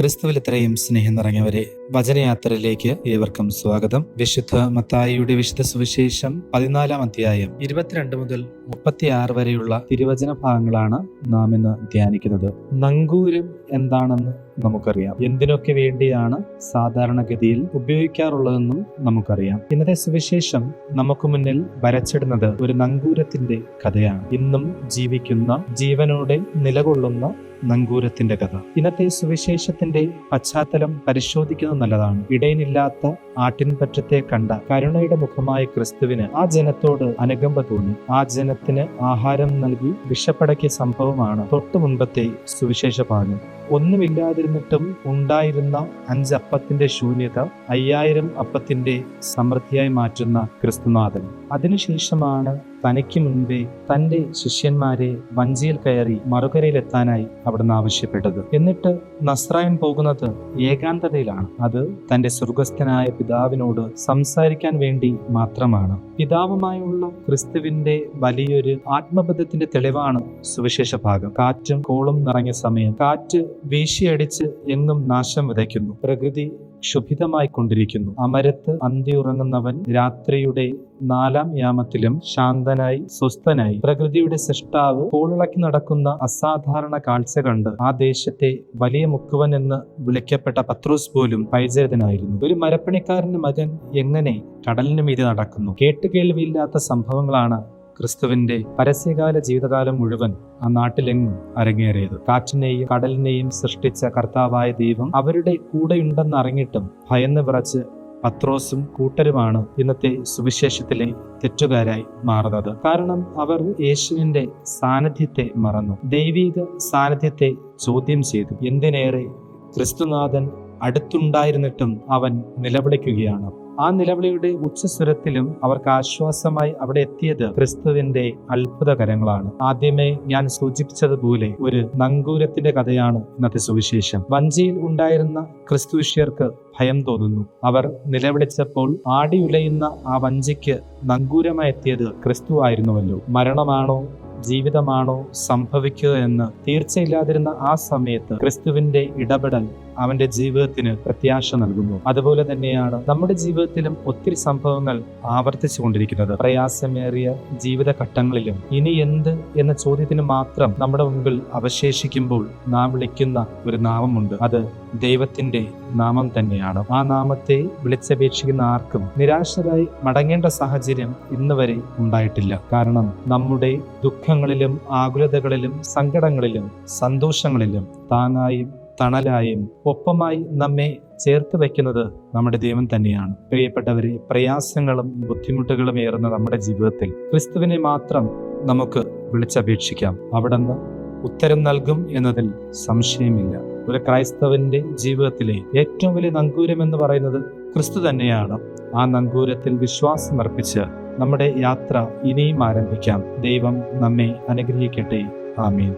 ക്രിസ്തുവിൽ ഇത്രയും സ്നേഹം നിറഞ്ഞവരെ വചനയാത്രയിലേക്ക് ഏവർക്കും സ്വാഗതം. വിശുദ്ധ മത്തായിയുടെ വിശുദ്ധ സുവിശേഷം പതിനാലാം അധ്യായം ഇരുപത്തിരണ്ട് മുതൽ മുപ്പത്തിയാറ് വരെയുള്ള തിരുവചന ഭാഗങ്ങളാണ് നാം ഇന്ന് ധ്യാനിക്കുന്നത്. നങ്കൂരം എന്താണെന്ന് നമുക്കറിയാം. എന്തിനൊക്കെ വേണ്ടിയാണ് സാധാരണഗതിയിൽ ഉപയോഗിക്കാറുള്ളതെന്നും നമുക്കറിയാം. ഇന്നത്തെ സുവിശേഷം നമുക്ക് മുന്നിൽ വരച്ചിടുന്നത് ഒരു നങ്കൂരത്തിന്റെ കഥയാണ്. ഇന്നും ജീവിക്കുന്ന ജീവനോടെ നിലകൊള്ളുന്ന നങ്കൂരത്തിന്റെ കഥ. ഇന്നത്തെ സുവിശേഷത്തിന്റെ പശ്ചാത്തലം പരിശോധിക്കുന്നത് നല്ലതാണ്. ഇടയനില്ലാത്ത ആട്ടിൻപറ്റത്തെ കണ്ട കരുണയുടെ മുഖമായ ക്രിസ്തുവിന് ആ ജനത്തോട് അനുകമ്പ തോന്നി. ആ ജനത്തിന് ആഹാരം നൽകി വിഷപ്പടക്കിയ സംഭവമാണ് തൊട്ടു മുൻപത്തെ സുവിശേഷ ഭാഗം ഒന്നുമില്ലാതിരുന്നിട്ടും ഉണ്ടായിരുന്ന അഞ്ചപ്പത്തിന്റെ ശൂന്യത അയ്യായിരം അപ്പത്തിന്റെ സമൃദ്ധിയായി മാറ്റുന്ന ക്രിസ്തുനാഥൻ. അതിനുശേഷമാണ് തനിക്ക് മുൻപേ തന്റെ ശിഷ്യന്മാരെ വഞ്ചിയിൽ കയറി മറുകരയിലെത്താനായി അവിടുന്ന് ആവശ്യപ്പെട്ടത്. എന്നിട്ട് നസ്രായൻ പോകുന്നത് ഏകാന്തതയിലാണ്. അത് തന്റെ സ്വർഗസ്ഥനായ പിതാവിനോട് സംസാരിക്കാൻ വേണ്ടി മാത്രമാണ്. പിതാവുമായുള്ള ക്രിസ്തുവിന്റെ വലിയൊരു ആത്മബന്ധത്തിന്റെ തെളിവാണ് സുവിശേഷ ഭാഗം. കാറ്റും കോളും നിറഞ്ഞ സമയം കാറ്റ് വീശിയടിച്ച് എന്നും നാശം വിതയ്ക്കുന്നു. പ്രകൃതി ക്ഷുഭിതമായി കൊണ്ടിരിക്കുന്നു അമരത്ത് അന്തിയുറങ്ങുന്നവൻ രാത്രിയുടെ നാലാം യാമത്തിലും ശാന്തനായി സ്വസ്ഥനായി. പ്രകൃതിയുടെ സൃഷ്ടാവ് കോളിളക്കി നടക്കുന്ന അസാധാരണ കാഴ്ച കണ്ട് ആ ദേശത്തെ വലിയ മുക്കുവൻ എന്ന് വിളിക്കപ്പെട്ട പത്രോസ് പോലും പരിചരിതനായിരുന്നു ഒരു മരപ്പണിക്കാരന്റെ മകൻ എങ്ങനെ കടലിന് മീതി നടക്കുന്നു? കേട്ടുകേൾവിയില്ലാത്ത സംഭവങ്ങളാണ് ക്രിസ്തുവിന്റെ പരസ്യകാല ജീവിതകാലം മുഴുവൻ ആ നാട്ടിലെങ്ങും അരങ്ങേറിയത്. കാറ്റിനെയും കടലിനെയും സൃഷ്ടിച്ച കർത്താവായ ദൈവം അവരുടെ കൂടെയുണ്ടെന്ന് അറിഞ്ഞിട്ടും ഭയന്ന് വിറച്ച് പത്രോസും കൂട്ടരുമാണ് ഇന്നത്തെ സുവിശേഷത്തിലെ തെറ്റുകാരായി മാറുന്നത്. കാരണം അവർ യേശുവിന്റെ സാന്നിധ്യത്തെ മറന്നു. ദൈവിക സാന്നിധ്യത്തെ ചോദ്യം ചെയ്തു. എന്തിനേറെ ക്രിസ്തുനാഥൻ അടുത്തുണ്ടായിരുന്നിട്ടും അവൻ നിലവിളിക്കുകയാണ്. ആ നിലവിളിയുടെ ഉച്ചസ്വരത്തിലും അവർക്ക് ആശ്വാസമായി അവിടെ എത്തിയത് ക്രിസ്തുവിന്റെ അത്ഭുതകരങ്ങളാണ്. ആദ്യമേ ഞാൻ സൂചിപ്പിച്ചതുപോലെ ഒരു നങ്കൂരത്തിന്റെ കഥയാണ് ഇന്നത്തെ സുവിശേഷം. വഞ്ചിയിൽ ഉണ്ടായിരുന്ന ക്രിസ്തുവിഷ്യർക്ക് ഭയം തോന്നുന്നു. അവർ നിലവിളിച്ചപ്പോൾ ആടിയുലയുന്ന ആ വഞ്ചിക്ക് നങ്കൂരമായി എത്തിയത് ക്രിസ്തു ആയിരുന്നുവല്ലോ. മരണമാണോ ജീവിതമാണോ സംഭവിക്കുക എന്ന് തീർച്ചയില്ലാതിരുന്ന ആ സമയത്ത് ക്രിസ്തുവിന്റെ ഇടപെടൽ അവന്റെ ജീവിതത്തിന് പ്രത്യാശ നൽകുന്നു. അതുപോലെ തന്നെയാണ് നമ്മുടെ ജീവിതത്തിലും ഒത്തിരി സംഭവങ്ങൾ ആവർത്തിച്ചു കൊണ്ടിരിക്കുന്നത് പ്രയാസമേറിയ ജീവിത ഘട്ടങ്ങളിലും ഇനി എന്ത് എന്ന ചോദ്യത്തിന് മാത്രം നമ്മുടെ മുമ്പിൽ അവശേഷിക്കുമ്പോൾ നാം വിളിക്കുന്ന ഒരു നാമമുണ്ട്. അത് ദൈവത്തിന്റെ നാമം തന്നെയാണ്. ആ നാമത്തെ വിളിച്ചപേക്ഷിക്കുന്ന ആർക്കും നിരാശരായി മടങ്ങേണ്ട സാഹചര്യം ഇന്ന് വരെ ഉണ്ടായിട്ടില്ല. കാരണം നമ്മുടെ ദുഃഖങ്ങളിലും ആകുലതകളിലും സങ്കടങ്ങളിലും സന്തോഷങ്ങളിലും താങ്ങായും തണലായും ഒപ്പമായി നമ്മെ ചേർത്ത് വയ്ക്കുന്നത് നമ്മുടെ ദൈവം തന്നെയാണ്. പ്രിയപ്പെട്ടവരെ പ്രയാസങ്ങളും ബുദ്ധിമുട്ടുകളും ഏറുന്ന നമ്മുടെ ജീവിതത്തിൽ ക്രിസ്തുവിനെ മാത്രം നമുക്ക് വിളിച്ചപേക്ഷിക്കാം. അവിടുന്ന് ഉത്തരം നൽകും എന്നതിൽ സംശയമില്ല. ഒരു ക്രൈസ്തവന്റെ ജീവിതത്തിലെ ഏറ്റവും വലിയ നങ്കൂരം എന്ന് പറയുന്നത് ക്രിസ്തു തന്നെയാണ്. ആ നങ്കൂരത്തിൽ വിശ്വാസം അർപ്പിച്ച് നമ്മുടെ യാത്ര ഇനിയും ആരംഭിക്കാം. ദൈവം നമ്മെ അനുഗ്രഹിക്കട്ടെ. ആമീൻ.